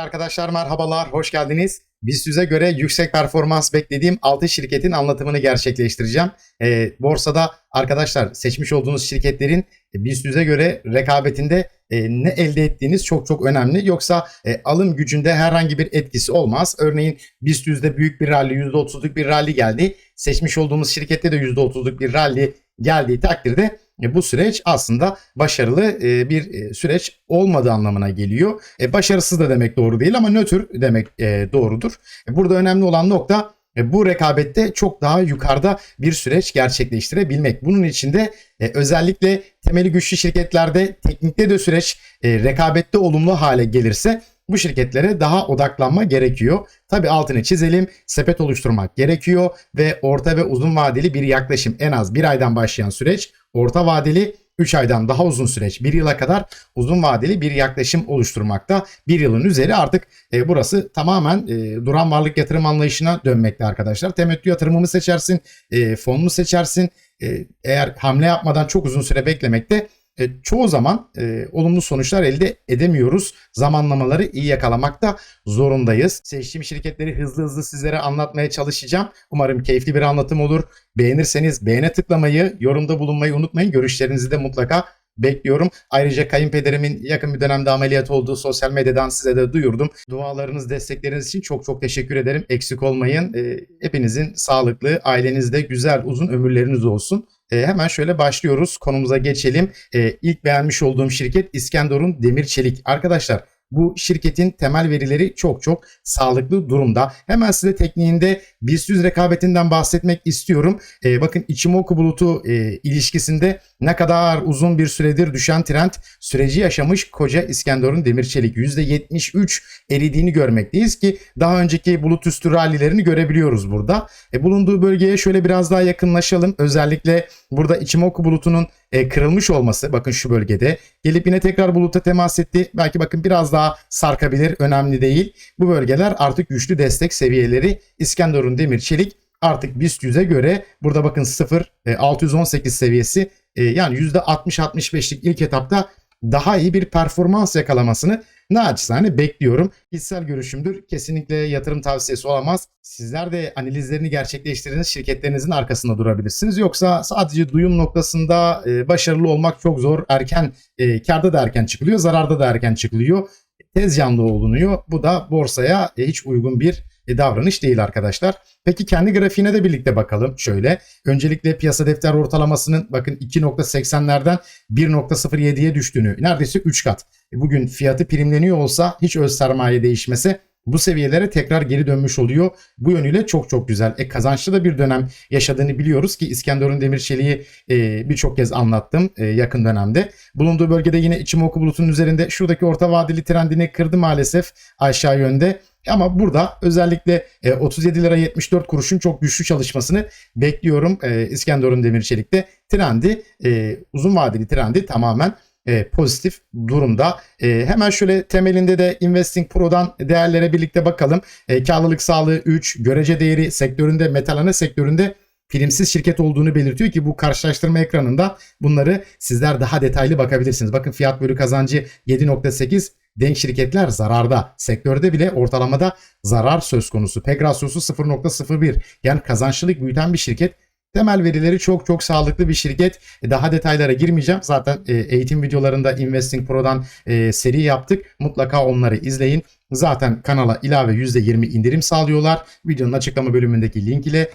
Değerli arkadaşlar merhabalar, hoş geldiniz. BIST göre yüksek performans beklediğim 6 şirketin anlatımını gerçekleştireceğim. Ee, borsada arkadaşlar seçmiş olduğunuz şirketlerin BIST göre rekabetinde e, ne elde ettiğiniz çok çok önemli. Yoksa e, alım gücünde herhangi bir etkisi olmaz. Örneğin BIST büyük bir rally, %30'luk bir rally geldi. Seçmiş olduğumuz şirkette de %30'luk bir rally geldiği takdirde e, bu süreç aslında başarılı e, bir e, süreç olmadığı anlamına geliyor. Başarısız da demek doğru değil ama nötr demek doğrudur. Burada önemli olan nokta bu rekabette çok daha yukarıda bir süreç gerçekleştirebilmek. Bunun için de özellikle temeli güçlü şirketlerde teknikte de süreç rekabette olumlu hale gelirse bu şirketlere daha odaklanma gerekiyor. Tabi altını çizelim, sepet oluşturmak gerekiyor ve orta ve uzun vadeli bir yaklaşım en az bir aydan başlayan süreç, orta vadeli 3 aydan daha uzun süreç 1 yıla kadar uzun vadeli bir yaklaşım oluşturmakta. 1 yılın üzeri artık e, burası tamamen e, duran varlık yatırım anlayışına dönmekte arkadaşlar. Temettü yatırımımı seçersin, e, fonunu seçersin. E, eğer hamle yapmadan çok uzun süre beklemekte e, çoğu zaman e, olumlu sonuçlar elde edemiyoruz. Zamanlamaları iyi yakalamakta zorundayız. Seçtiğim şirketleri hızlı hızlı sizlere anlatmaya çalışacağım. Umarım keyifli bir anlatım olur. Beğenirseniz beğene tıklamayı, yorumda bulunmayı unutmayın. Görüşlerinizi de mutlaka bekliyorum. Ayrıca kayınpederimin yakın bir dönemde ameliyat olduğu sosyal medyadan size de duyurdum. Dualarınız, destekleriniz için çok çok teşekkür ederim. Eksik olmayın. E, hepinizin sağlıklı, ailenizde güzel, uzun ömürleriniz olsun. E, hemen şöyle başlıyoruz. Konumuza geçelim. E, ilk beğenmiş olduğum şirket İskenderun Demir Çelik. Arkadaşlar bu şirketin temel verileri çok çok sağlıklı durumda. Hemen size tekniğinde BIST rekabetinden bahsetmek istiyorum. E, bakın Ichimoku bulutu e, ilişkisinde ne kadar uzun bir süredir düşen trend süreci yaşamış koca İskenderun Demirçelik %73 eridiğini görmekteyiz ki daha önceki bulut üstü rallilerini görebiliyoruz burada. E, bulunduğu bölgeye şöyle biraz daha yakınlaşalım. Özellikle burada Ichimoku bulutunun e, kırılmış olması bakın şu bölgede gelip yine tekrar buluta temas etti. Belki bakın biraz daha sarkabilir önemli değil. Bu bölgeler artık güçlü destek seviyeleri İskenderun Demir Çelik artık BIST 100'e göre burada bakın 0 e, 618 seviyesi e, yani %60-65'lik ilk etapta daha iyi bir performans yakalamasını naçizane bekliyorum. Kişisel görüşümdür. Kesinlikle yatırım tavsiyesi olamaz. Sizler de analizlerini gerçekleştirdiğiniz şirketlerinizin arkasında durabilirsiniz. Yoksa sadece duyum noktasında e, başarılı olmak çok zor. Erken e, karda da erken çıkılıyor, zararda da erken çıkılıyor. Tez canlı olunuyor. Bu da borsaya e, hiç uygun bir e, davranış değil arkadaşlar. Peki kendi grafiğine de birlikte bakalım şöyle. Öncelikle piyasa defter ortalamasının bakın 2.80'lerden 1.07'ye düştüğünü neredeyse 3 kat. E, bugün fiyatı primleniyor olsa hiç öz sermaye değişmese bu seviyelere tekrar geri dönmüş oluyor. Bu yönüyle çok çok güzel. E, kazançlı da bir dönem yaşadığını biliyoruz ki İskenderun Demirçelik'i e, birçok kez anlattım e, yakın dönemde. Bulunduğu bölgede yine Ichimoku bulutunun üzerinde şuradaki orta vadeli trendini kırdı maalesef aşağı yönde. Ama burada özellikle 37 e, lira 74 kuruşun çok güçlü çalışmasını bekliyorum e, İskenderun Demirçelik'te. Trendi e, uzun vadeli trendi tamamen pozitif durumda. hemen şöyle temelinde de Investing Pro'dan değerlere birlikte bakalım. karlılık sağlığı 3, görece değeri sektöründe, metalhane sektöründe primsiz şirket olduğunu belirtiyor ki bu karşılaştırma ekranında bunları sizler daha detaylı bakabilirsiniz. Bakın fiyat bölü kazancı 7.8 Denk şirketler zararda. Sektörde bile ortalamada zarar söz konusu. PEG rasyosu 0.01. Yani kazançlılık büyüten bir şirket. Temel verileri çok çok sağlıklı bir şirket. E, daha detaylara girmeyeceğim. Zaten e, eğitim videolarında Investing Pro'dan e, seri yaptık. Mutlaka onları izleyin. Zaten kanala ilave %20 indirim sağlıyorlar. Videonun açıklama bölümündeki link ile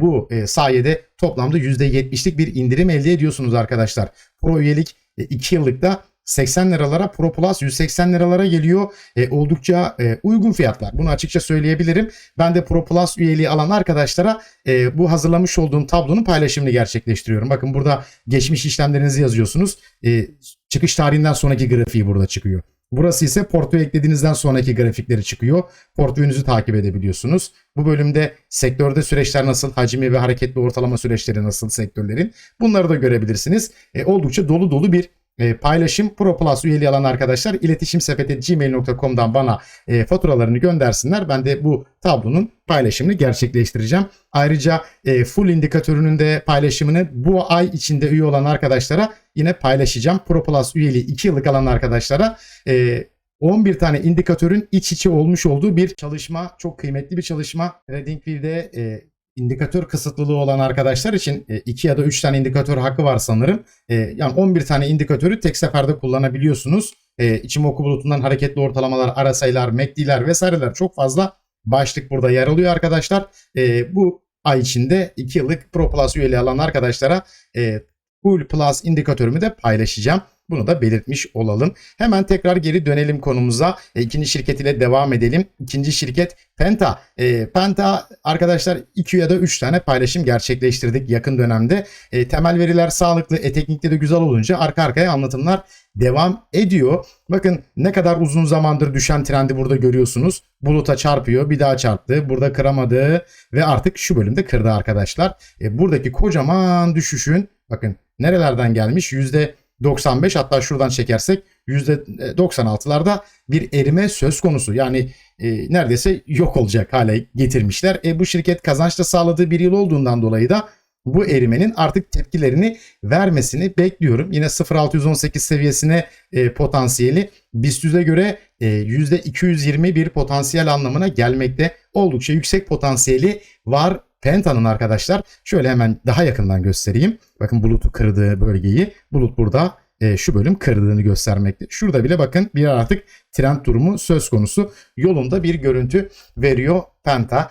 bu sayede toplamda %70'lik bir indirim elde ediyorsunuz arkadaşlar. Pro üyelik 2 yıllıkta 80 liralara Pro Plus 180 liralara geliyor. E, oldukça e, uygun fiyatlar. Bunu açıkça söyleyebilirim. Ben de Pro Plus üyeliği alan arkadaşlara e, bu hazırlamış olduğum tablonun paylaşımını gerçekleştiriyorum. Bakın burada geçmiş işlemlerinizi yazıyorsunuz. E, çıkış tarihinden sonraki grafiği burada çıkıyor. Burası ise portföy eklediğinizden sonraki grafikleri çıkıyor. Portföyünüzü takip edebiliyorsunuz. Bu bölümde sektörde süreçler nasıl, hacmi ve hareketli ortalama süreçleri nasıl sektörlerin bunları da görebilirsiniz. E, oldukça dolu dolu bir e, paylaşım Pro Plus üyeliği alan arkadaşlar iletişim sepeti gmail.com'dan bana e, faturalarını göndersinler. Ben de bu tablonun paylaşımını gerçekleştireceğim. Ayrıca e, full indikatörünün de paylaşımını bu ay içinde üye olan arkadaşlara yine paylaşacağım. Pro Plus üyeliği 2 yıllık alan arkadaşlara e, 11 tane indikatörün iç içe olmuş olduğu bir çalışma. Çok kıymetli bir çalışma. TradingView'de e, indikatör kısıtlılığı olan arkadaşlar için 2 ya da 3 tane indikatör hakkı var sanırım. E, yani 11 tane indikatörü tek seferde kullanabiliyorsunuz. E, Ichimoku bulutundan hareketli ortalamalar, ara sayılar, MACD'ler vesaireler çok fazla başlık burada yer alıyor arkadaşlar. E, bu ay içinde 2 yıllık Pro Plus üyeliği alan arkadaşlara e, Full Plus indikatörümü de paylaşacağım. Bunu da belirtmiş olalım. Hemen tekrar geri dönelim konumuza. E, ikinci şirket ile devam edelim. İkinci şirket Penta. E, Penta arkadaşlar 2 ya da 3 tane paylaşım gerçekleştirdik yakın dönemde. E, temel veriler sağlıklı, e, teknikte de güzel olunca arka arkaya anlatımlar devam ediyor. Bakın ne kadar uzun zamandır düşen trendi burada görüyorsunuz. Buluta çarpıyor, bir daha çarptı, burada kıramadı ve artık şu bölümde kırdı arkadaşlar. E, buradaki kocaman düşüşün bakın nerelerden gelmiş? Yüzde 95 hatta şuradan çekersek %96'larda bir erime söz konusu. Yani e, neredeyse yok olacak hale getirmişler. E, bu şirket kazançta sağladığı bir yıl olduğundan dolayı da bu erimenin artık tepkilerini vermesini bekliyorum. Yine 0.618 seviyesine e, potansiyeli BIST 100'e göre e, %220 bir potansiyel anlamına gelmekte. Oldukça yüksek potansiyeli var Penta'nın arkadaşlar. Şöyle hemen daha yakından göstereyim. Bakın bulutu kırdığı bölgeyi. Bulut burada e, şu bölüm kırdığını göstermekte. Şurada bile bakın bir artık trend durumu söz konusu. Yolunda bir görüntü veriyor Penta.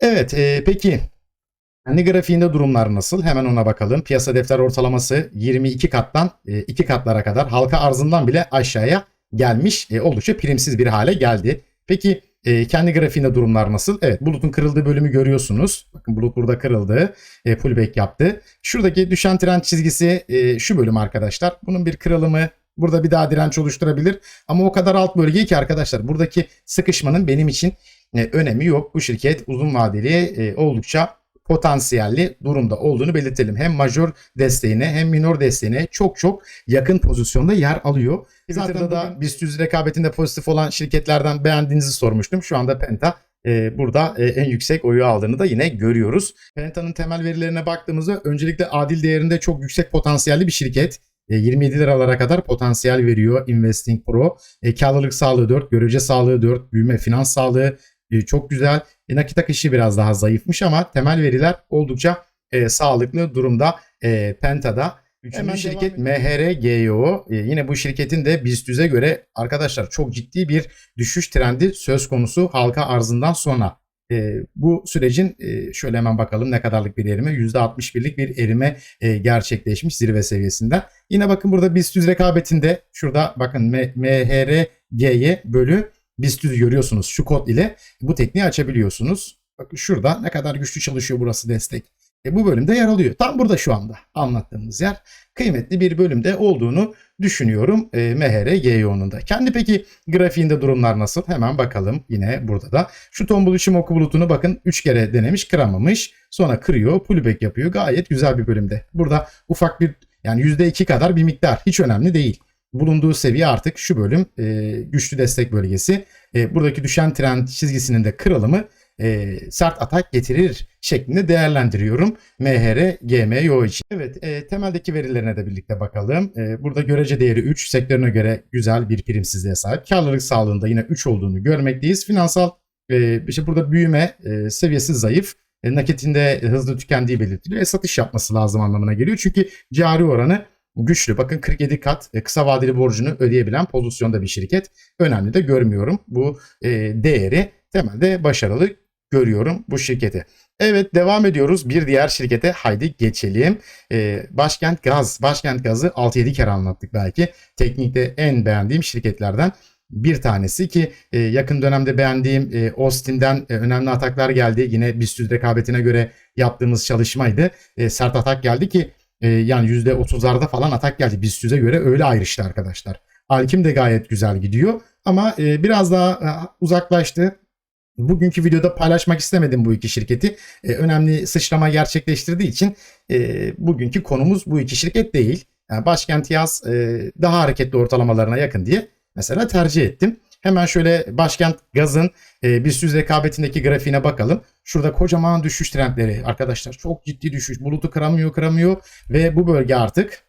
Evet e, peki kendi grafiğinde durumlar nasıl? Hemen ona bakalım. Piyasa defter ortalaması 22 kattan 2 e, katlara kadar halka arzından bile aşağıya gelmiş. E, oldukça primsiz bir hale geldi. Peki e, kendi grafiğinde durumlar nasıl? Evet bulutun kırıldığı bölümü görüyorsunuz. Bakın bulut burada kırıldı. E, pullback yaptı. Şuradaki düşen trend çizgisi e, şu bölüm arkadaşlar. Bunun bir kırılımı burada bir daha direnç oluşturabilir. Ama o kadar alt bölge ki arkadaşlar buradaki sıkışmanın benim için e, önemi yok. Bu şirket uzun vadeli e, oldukça potansiyelli durumda olduğunu belirtelim. Hem major desteğine hem minor desteğine çok çok yakın pozisyonda yer alıyor. Twitter'da da BIST 100 rekabetinde pozitif olan şirketlerden beğendiğinizi sormuştum. Şu anda Penta e, burada e, en yüksek oyu aldığını da yine görüyoruz. Penta'nın temel verilerine baktığımızda öncelikle adil değerinde çok yüksek potansiyelli bir şirket. 27 e, liralara kadar potansiyel veriyor Investing Pro. E, karlılık sağlığı 4, görece sağlığı 4, büyüme finans sağlığı e, çok güzel. E, nakit akışı biraz daha zayıfmış ama temel veriler oldukça e, sağlıklı durumda e, Penta'da. Üçüncü Hemen şirket MHRGO. E, yine bu şirketin de BIST 100'e göre arkadaşlar çok ciddi bir düşüş trendi söz konusu halka arzından sonra. E, bu sürecin e, şöyle hemen bakalım ne kadarlık bir erime %61'lik bir erime e, gerçekleşmiş zirve seviyesinden. Yine bakın burada BIST 100 rekabetinde şurada bakın MHRG'ye bölü BIST 100 görüyorsunuz şu kod ile bu tekniği açabiliyorsunuz. Bakın şurada ne kadar güçlü çalışıyor burası destek. E bu bölümde yer alıyor. Tam burada şu anda anlattığımız yer. Kıymetli bir bölümde olduğunu düşünüyorum e, MHR GYO'nun da. Kendi peki grafiğinde durumlar nasıl? Hemen bakalım yine burada da. Şu tombul Ishimoku bulutunu bakın 3 kere denemiş kıramamış. Sonra kırıyor pullback yapıyor. Gayet güzel bir bölümde. Burada ufak bir yani %2 kadar bir miktar hiç önemli değil bulunduğu seviye artık şu bölüm e, güçlü destek bölgesi. E, buradaki düşen trend çizgisinin de kırılımı e, sert atak getirir şeklinde değerlendiriyorum MHR GMO için. Evet e, temeldeki verilerine de birlikte bakalım. E, burada görece değeri 3 sektörüne göre güzel bir primsizliğe sahip. Karlılık sağlığında yine 3 olduğunu görmekteyiz. Finansal e, işte burada büyüme e, seviyesi zayıf. E, nakitinde hızlı tükendiği belirtiliyor. E, satış yapması lazım anlamına geliyor. Çünkü cari oranı güçlü. Bakın 47 kat e, kısa vadeli borcunu ödeyebilen pozisyonda bir şirket. Önemli de görmüyorum bu e, değeri. Temelde başarılı görüyorum bu şirketi. Evet devam ediyoruz. Bir diğer şirkete haydi geçelim. Ee, Başkent Gaz. Başkent Gaz'ı 6-7 kere anlattık belki. Teknikte en beğendiğim şirketlerden bir tanesi ki e, yakın dönemde beğendiğim e, Austin'den e, önemli ataklar geldi. Yine BIST rekabetine göre yaptığımız çalışmaydı. E, sert atak geldi ki e, yani %30'larda falan atak geldi. BIST göre öyle ayrıştı arkadaşlar. Alkim de gayet güzel gidiyor ama e, biraz daha e, uzaklaştı. Bugünkü videoda paylaşmak istemedim bu iki şirketi. E, önemli sıçrama gerçekleştirdiği için e, bugünkü konumuz bu iki şirket değil. Yani Başkent Yaz e, daha hareketli ortalamalarına yakın diye mesela tercih ettim. Hemen şöyle Başkent Gaz'ın e, bir süz rekabetindeki grafiğine bakalım. Şurada kocaman düşüş trendleri arkadaşlar. Çok ciddi düşüş. Bulutu kıramıyor kıramıyor ve bu bölge artık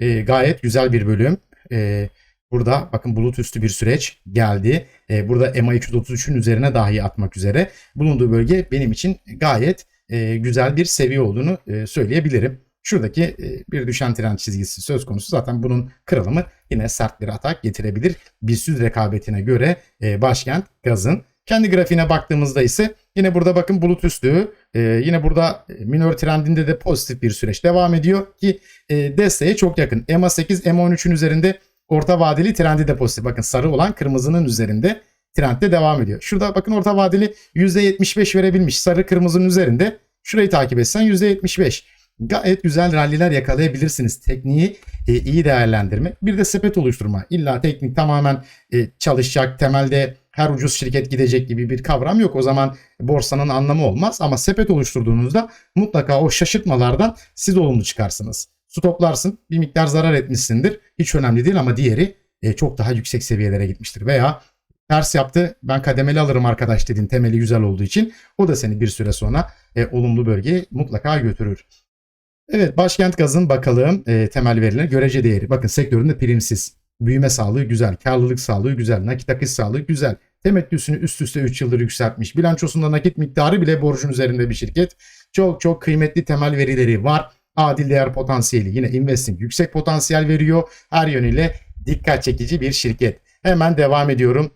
e, gayet güzel bir bölüm. E, Burada bakın bulut üstü bir süreç geldi. E, burada EMA 233'ün üzerine dahi atmak üzere. Bulunduğu bölge benim için gayet e, güzel bir seviye olduğunu e, söyleyebilirim. Şuradaki e, bir düşen trend çizgisi söz konusu. Zaten bunun kırılımı yine sert bir atak getirebilir. BIST rekabetine göre e, başkent gazın. Kendi grafiğine baktığımızda ise yine burada bakın bulut üstü e, yine burada minor trendinde de pozitif bir süreç devam ediyor ki desteğe çok yakın. EMA 8, EMA 13'ün üzerinde orta vadeli trendi de pozitif. Bakın sarı olan kırmızının üzerinde trendde devam ediyor. Şurada bakın orta vadeli %75 verebilmiş. Sarı kırmızının üzerinde. Şurayı takip etsen %75. Gayet güzel ralliler yakalayabilirsiniz. Tekniği e, iyi değerlendirme. Bir de sepet oluşturma. İlla teknik tamamen e, çalışacak. Temelde her ucuz şirket gidecek gibi bir kavram yok. O zaman borsanın anlamı olmaz. Ama sepet oluşturduğunuzda mutlaka o şaşırtmalardan siz olumlu çıkarsınız. Stoplarsın. Bir miktar zarar etmişsindir. Hiç önemli değil ama diğeri e, çok daha yüksek seviyelere gitmiştir. Veya ters yaptı ben kademeli alırım arkadaş dedin temeli güzel olduğu için o da seni bir süre sonra e, olumlu bölgeye mutlaka götürür. Evet başkent gazın bakalım e, temel verilerine görece değeri. Bakın sektöründe primsiz. Büyüme sağlığı güzel. Karlılık sağlığı güzel. Nakit akış sağlığı güzel. Temettüsünü üst üste 3 yıldır yükseltmiş. Bilançosunda nakit miktarı bile borcun üzerinde bir şirket. Çok çok kıymetli temel verileri var. Adil değer potansiyeli yine investing yüksek potansiyel veriyor. Her yönüyle dikkat çekici bir şirket. Hemen devam ediyorum.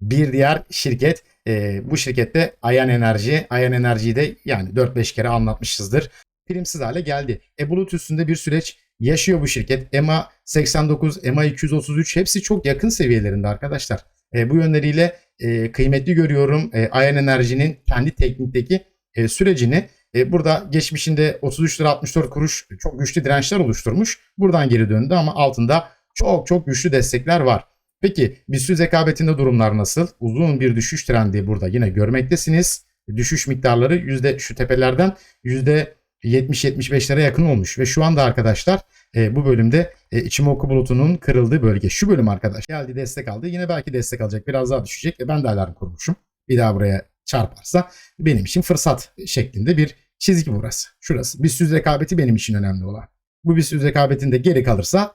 Bir diğer şirket e, bu şirkette Ayan Enerji. Ayan Enerji'yi de yani 4-5 kere anlatmışızdır primsiz hale geldi. E bulut üstünde bir süreç yaşıyor bu şirket. EMA 89, EMA 233 hepsi çok yakın seviyelerinde arkadaşlar. E, bu yönleriyle e, kıymetli görüyorum e, Ayan Enerji'nin kendi teknikteki e, sürecini. E, burada geçmişinde 33 lira 64 kuruş çok güçlü dirençler oluşturmuş. Buradan geri döndü ama altında çok çok güçlü destekler var. Peki BIST rekabetinde durumlar nasıl? Uzun bir düşüş trendi burada yine görmektesiniz. Düşüş miktarları yüzde şu tepelerden yüzde 70-75'lere yakın olmuş ve şu anda arkadaşlar e, bu bölümde e, Ichimoku bulutunun kırıldığı bölge. Şu bölüm arkadaş geldi destek aldı. Yine belki destek alacak. Biraz daha düşecek. E, ben de alarm kurmuşum. Bir daha buraya çarparsa benim için fırsat şeklinde bir çizgi burası. Şurası. Bir süz rekabeti benim için önemli olan. Bu bir süz rekabetinde geri kalırsa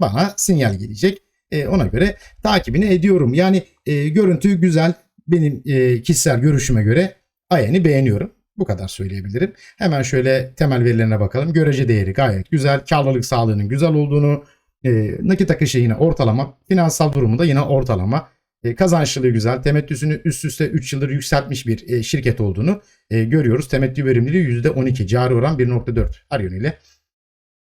bana sinyal gelecek. E, ona göre takibini ediyorum. Yani e, görüntü güzel. Benim e, kişisel görüşüme göre Ayen'i beğeniyorum. Bu kadar söyleyebilirim. Hemen şöyle temel verilerine bakalım. Görece değeri gayet güzel. Karlılık sağlığının güzel olduğunu, e, nakit akışı yine ortalama, finansal durumu da yine ortalama. E, kazançlılığı güzel. Temettüsünü üst üste 3 yıldır yükseltmiş bir e, şirket olduğunu e, görüyoruz. Temettü verimliliği %12. Cari oran 1.4 her yönüyle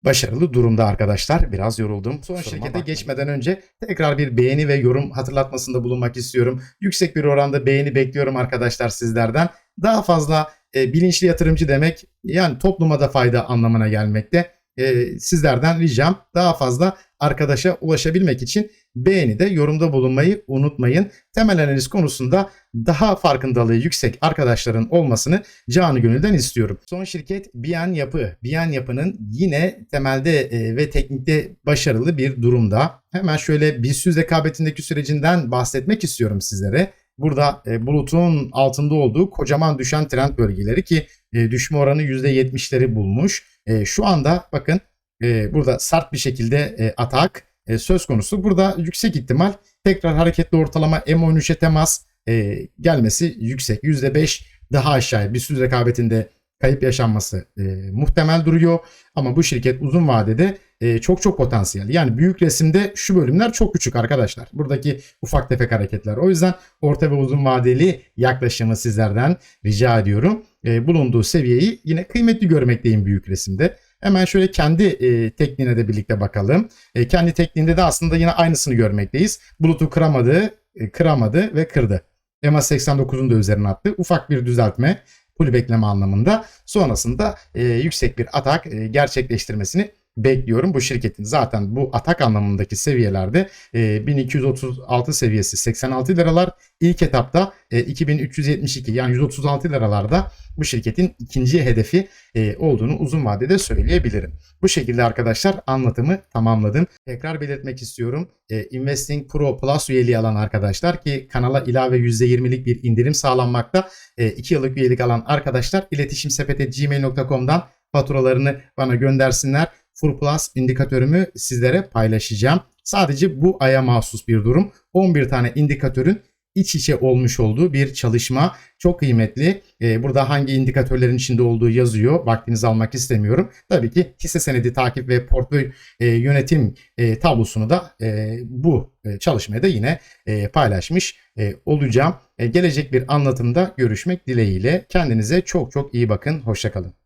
başarılı durumda arkadaşlar. Biraz yoruldum. Son şirkete bakmayın. geçmeden önce tekrar bir beğeni ve yorum hatırlatmasında bulunmak istiyorum. Yüksek bir oranda beğeni bekliyorum arkadaşlar sizlerden. Daha fazla e, bilinçli yatırımcı demek yani topluma da fayda anlamına gelmekte. E, sizlerden ricam daha fazla arkadaşa ulaşabilmek için beğeni de yorumda bulunmayı unutmayın. Temel analiz konusunda daha farkındalığı yüksek arkadaşların olmasını canı gönülden istiyorum. Son şirket Bian Yapı. Bian Yapı'nın yine temelde e, ve teknikte başarılı bir durumda. Hemen şöyle BIST rekabetindeki sürecinden bahsetmek istiyorum sizlere. Burada e, bulutun altında olduğu kocaman düşen trend bölgeleri ki e, düşme oranı %70'leri bulmuş. E, şu anda bakın e, burada sert bir şekilde e, atak e, söz konusu. Burada yüksek ihtimal tekrar hareketli ortalama M13'e temas e, gelmesi yüksek. %5 daha aşağıya bir süre rekabetinde kayıp yaşanması e, muhtemel duruyor. Ama bu şirket uzun vadede e, çok çok potansiyel. Yani büyük resimde şu bölümler çok küçük arkadaşlar. Buradaki ufak tefek hareketler. O yüzden orta ve uzun vadeli yaklaşımı sizlerden rica ediyorum. E, bulunduğu seviyeyi yine kıymetli görmekteyim büyük resimde. Hemen şöyle kendi e, tekniğine de birlikte bakalım. E, kendi tekniğinde de aslında yine aynısını görmekteyiz. Bulutu kıramadı, e, kıramadı ve kırdı. EMA 89'un da üzerine attı. Ufak bir düzeltme pul bekleme anlamında. Sonrasında e, yüksek bir atak e, gerçekleştirmesini bekliyorum bu şirketin. Zaten bu atak anlamındaki seviyelerde e, 1236 seviyesi 86 liralar. İlk etapta e, 2372 yani 136 liralarda bu şirketin ikinci hedefi e, olduğunu uzun vadede söyleyebilirim. Bu şekilde arkadaşlar anlatımı tamamladım. Tekrar belirtmek istiyorum. E, Investing Pro Plus üyeliği alan arkadaşlar ki kanala ilave %20'lik bir indirim sağlanmakta. 2 e, yıllık üyelik alan arkadaşlar iletişimsepeti.gmail.com'dan faturalarını bana göndersinler. Fur Plus indikatörümü sizlere paylaşacağım. Sadece bu aya mahsus bir durum. 11 tane indikatörün iç içe olmuş olduğu bir çalışma. Çok kıymetli. Ee, burada hangi indikatörlerin içinde olduğu yazıyor. Vaktinizi almak istemiyorum. Tabii ki hisse senedi takip ve portföy e, yönetim e, tablosunu da e, bu çalışmaya da yine paylaşmış olacağım. Gelecek bir anlatımda görüşmek dileğiyle. Kendinize çok çok iyi bakın. Hoşçakalın.